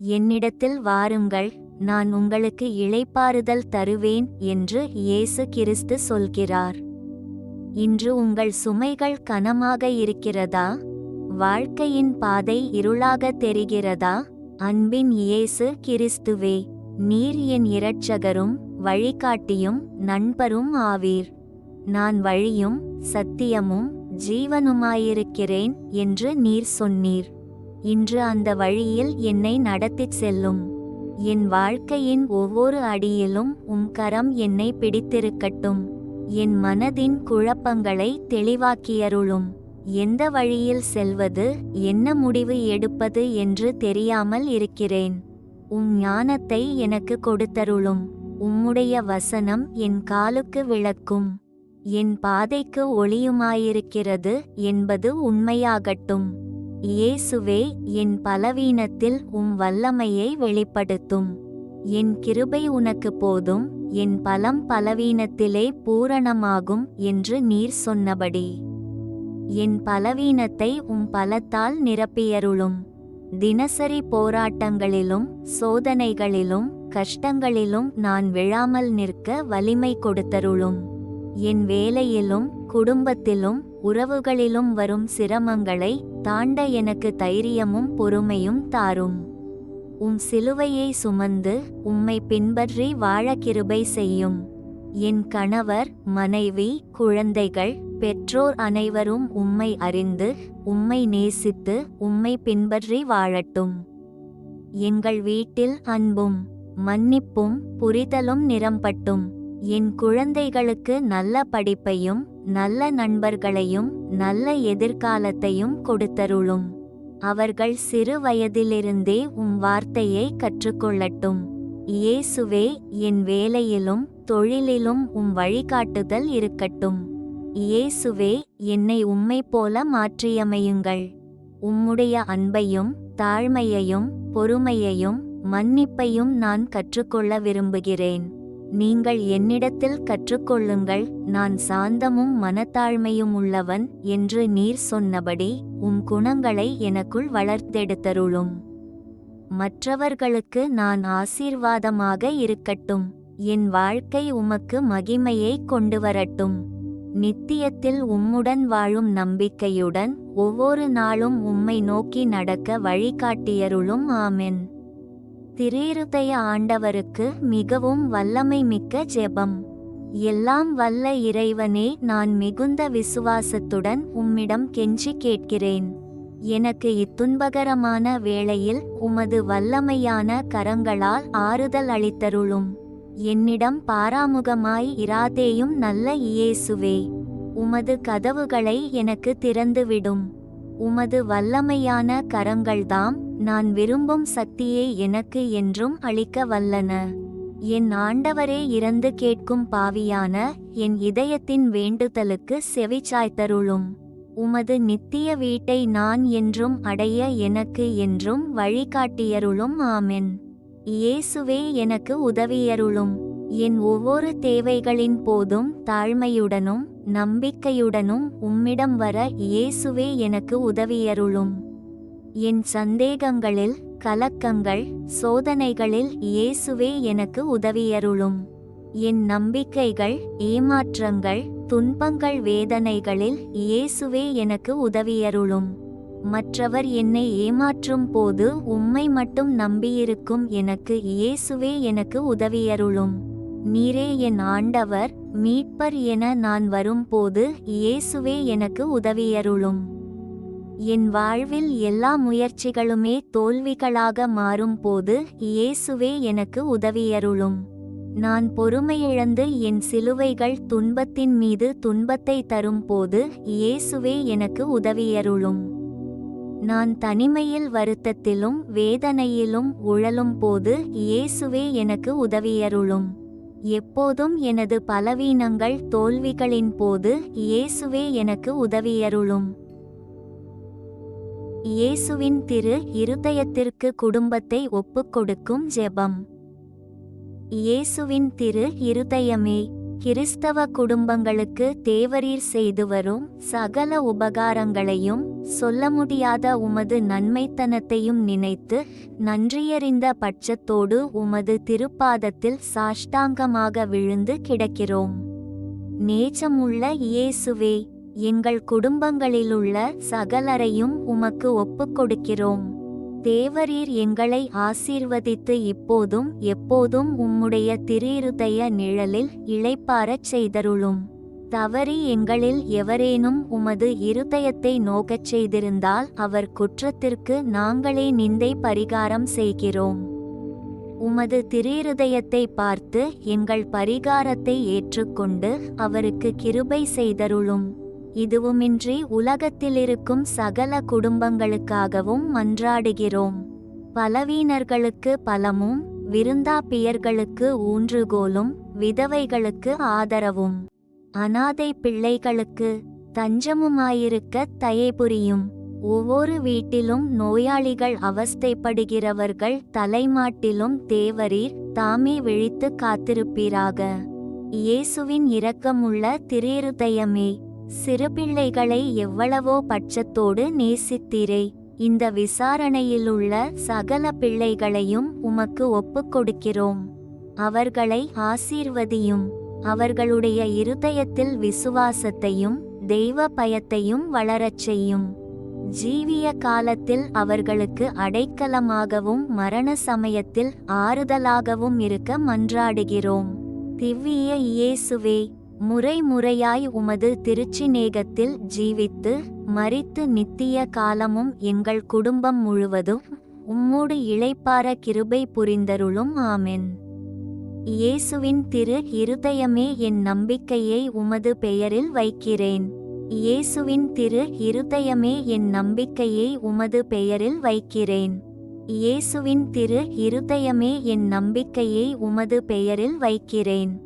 என்னிடத்தில் வாருங்கள் நான் உங்களுக்கு இளைப்பாறுதல் தருவேன் என்று இயேசு கிறிஸ்து சொல்கிறார். இன்று உங்கள் சுமைகள் கனமாக இருக்கிறதா? வாழ்க்கையின் பாதை இருளாக தெரிகிறதா? அன்பின் இயேசு கிறிஸ்துவே நீர் என் இரட்சகரும் வழிகாட்டியும் நண்பரும் ஆவீர். நான் வழியும் சத்தியமும் ஜீவனுமாயிருக்கிறேன் என்று நீர் சொன்னீர். இன்று அந்த வழியில் என்னை நடத்திச் செல்லும். என் வாழ்க்கையின் ஒவ்வொரு அடியிலும் உம் கரம் என்னை பிடித்திருக்கட்டும். என் மனதின் குழப்பங்களை தெளிவாக்கியருளும். எந்த வழியில் செல்வது என்ன முடிவு எடுப்பது என்று தெரியாமல் இருக்கிறேன். உம் ஞானத்தை எனக்கு கொடுத்தருளும். உம்முடைய வசனம் என் காலுக்கு விளக்கும். என் பாதைக்கு ஒளியுமாயிருக்கிறது என்பது உண்மையாகட்டும். இயேசுவே என் பலவீனத்தில் உம் வல்லமையை வெளிப்படுத்தும். என் கிருபை உனக்கு போதும் என் பலம் பலவீனத்திலே பூரணமாகும் என்று நீர் சொன்னபடி. என் பலவீனத்தை உம் பலத்தால் நிரப்பியருளும். தினசரி போராட்டங்களிலும் சோதனைகளிலும் கஷ்டங்களிலும் நான் விழாமல் நிற்க வலிமை கொடுத்தருளும். என் வேலையிலும் குடும்பத்திலும் உறவுகளிலும் வரும் சிரமங்களை தாண்ட எனக்கு தைரியமும் பொறுமையும் தாரும். உம் சிலுவையை சுமந்து உம்மை பின்பற்றி வாழ கிருபை செய்யும். என் கணவர் மனைவி குழந்தைகள் பெற்றோர் அனைவரும் உம்மை அறிந்து உம்மை நேசித்து உம்மை பின்பற்றி வாழட்டும். எங்கள் வீட்டில் அன்பும் மன்னிப்பும் புரிதலும் நிரம்பட்டும். என் குழந்தைகளுக்கு நல்ல படிப்பையும் நல்ல நண்பர்களையும் நல்ல எதிர்காலத்தையும் கொடுத்தருளும். அவர்கள் சிறு வயதிலிருந்தே உம் வார்த்தையை கற்றுக்கொள்ளட்டும். இயேசுவே என் வேலையிலும் தொழிலிலும் உம் வழிகாட்டுதல் இருக்கட்டும். இயேசுவே என்னை உம்மை போல மாற்றியமையுங்கள். உம்முடைய அன்பையும் தாழ்மையையும் பொறுமையையும் மன்னிப்பையும் நான் கற்றுக்கொள்ள விரும்புகிறேன். நீங்கள் என்னிடத்தில் கற்றுக்கொள்ளுங்கள் நான் சாந்தமும் மனத்தாழ்மையும் உள்ளவன் என்று நீர் சொன்னபடி உம் குணங்களை எனக்குள் வளர்த்தெடுத்தருளும். மற்றவர்களுக்கு நான் ஆசீர்வாதமாக இருக்கட்டும் என் வாழ்க்கை உமக்கு மகிமையை கொண்டு வரட்டும். நித்தியத்தில் உம்முடன் வாழும் நம்பிக்கையுடன் ஒவ்வொரு நாளும் உம்மை நோக்கி நடக்க வழிகாட்டியருளும் ஆமென். திரீருதய ஆண்டவருக்கு மிகவும் வல்லமை மிக்க ஜெபம். எல்லாம் வல்ல இறைவனே நான் மிகுந்த விசுவாசத்துடன் உம்மிடம் கெஞ்சி கேட்கிறேன். எனக்கு இத்துன்பகரமான வேளையில் உமது வல்லமையான கரங்களால் ஆறுதல் அளித்தருளும். என்னிடம் பாராமுகமாய் இராதேயும் நல்ல இயேசுவே. உமது கதவுகளை எனக்கு திறந்துவிடும். உமது வல்லமையான கரங்கள்தாம் நான் விரும்பும் சக்தியை எனக்கு என்றும் அளிக்க வல்லன. என் ஆண்டவரே இறந்து கேட்கும் பாவியான என் இதயத்தின் வேண்டுதலுக்கு செவிச்சாய்த்தருளும் உமது நித்திய வீட்டை நான் என்றும் அடைய எனக்கு என்றும் வழிகாட்டியருளும் ஆமென். இயேசுவே எனக்கு உதவியருளும். என் ஒவ்வொரு தேவைகளின் போதும் தாழ்மையுடனும் நம்பிக்கையுடனும் உம்மிடம் வர இயேசுவே எனக்கு உதவியருளும். என் சந்தேகங்களில் கலக்கங்கள் சோதனைகளில் இயேசுவே எனக்கு உதவியருளும். என் நம்பிக்கைகள் ஏமாற்றங்கள் துன்பங்கள் வேதனைகளில் இயேசுவே எனக்கு உதவியருளும். மற்றவர் என்னை ஏமாற்றும் போது உம்மை மட்டும் நம்பியிருக்கும் எனக்கு இயேசுவே எனக்கு உதவியருளும். நீரே என் ஆண்டவர் மீட்பர் என நான் வரும்போது இயேசுவே எனக்கு உதவியருளும். என் வாழ்வில் எல்லா முயற்சிகளுமே தோல்விகளாக மாறும்போது இயேசுவே எனக்கு உதவியருளும். நான் பொறுமையிழந்து என் சிலுவைகள் துன்பத்தின் மீது துன்பத்தை தரும்போது இயேசுவே எனக்கு உதவியருளும். நான் தனிமையில் வருத்தத்திலும் வேதனையிலும் உழலும் போது இயேசுவே எனக்கு உதவியருளும். எப்போதும் எனது பலவீனங்கள் தோல்விகளின் போது இயேசுவே எனக்கு உதவியருளும். இயேசுவின் திரு இருதயத்திற்கு குடும்பத்தை ஒப்புக்கொடுக்கும் ஜெபம். இயேசுவின் திரு இருதயமே கிறிஸ்தவ குடும்பங்களுக்கு தேவரீர் செய்து வரும் சகல உபகாரங்களையும் சொல்ல முடியாத உமது நன்மைத்தனத்தையும் நினைத்து நன்றியறிந்த பட்சத்தோடு உமது திருப்பாதத்தில் சாஷ்டாங்கமாக விழுந்து கிடக்கிறோம். நேச்சமுள்ள இயேசுவே எங்கள் குடும்பங்களிலுள்ள சகலரையும் உமக்கு ஒப்புக்கொடுக்கிறோம். தேவரீர் எங்களை ஆசீர்வதித்து இப்போதும் எப்போதும் உம்முடைய திருயிருதய நிழலில் இளைப்பாரச் செய்தருளும். தவறி எங்களில் எவரேனும் உமது இருதயத்தை நோக்கச் செய்திருந்தால் அவர் குற்றத்திற்கு நாங்களே நிந்தை பரிகாரம் செய்கிறோம். உமது திருயிருதயத்தை பார்த்து எங்கள் பரிகாரத்தை ஏற்றுக்கொண்டு அவருக்கு கிருபை செய்தருளும். இதுவுமின்றி உலகத்திலிருக்கும் சகல குடும்பங்களுக்காகவும் மன்றாடுகிறோம். பலவீனர்களுக்கு பலமும் விருந்தாப்பியர்களுக்கு ஊன்றுகோலும் விதவைகளுக்கு ஆதரவும். அனாதை பிள்ளைகளுக்கு தஞ்சமுமாயிருக்க தயைபுரியும். ஒவ்வொரு வீட்டிலும் நோயாளிகள் அவஸ்தைப்படுகிறவர்கள் தலைமாட்டிலும் தேவரீர் தாமே விழித்து காத்திருப்பீராக. இயேசுவின் இரக்கமுள்ள திரிருதயமே. சிறுபிள்ளைகளை எவ்வளவோ பட்சத்தோடு நேசித்தீரே. இந்த விசாரணையிலுள்ள சகல பிள்ளைகளையும் உமக்கு ஒப்புக்கொடுக்கிறோம் அவர்களை ஆசீர்வதியும். அவர்களுடைய இருதயத்தில் விசுவாசத்தையும் தெய்வ பயத்தையும் வளரச் செய்யும். ஜீவிய காலத்தில் அவர்களுக்கு அடைக்கலமாகவும் மரண சமயத்தில் ஆறுதலாகவும் இருக்க மன்றாடுகிறோம். திவ்விய இயேசுவே முறை முறையாய் உமது திருச்சிநேகத்தில் ஜீவித்து மறித்து நித்திய காலமும் எங்கள் குடும்பம் முழுவதும் உம்மோடு இளைப்பார கிருபை புரிந்தருளும். ஆமென். இயேசுவின் திரு இருதயமே என் நம்பிக்கையை உமது பெயரில் வைக்கிறேன். இயேசுவின் திரு இருதயமே என் நம்பிக்கையை உமது பெயரில் வைக்கிறேன். இயேசுவின் திரு இருதயமே என் நம்பிக்கையை உமது பெயரில் வைக்கிறேன்.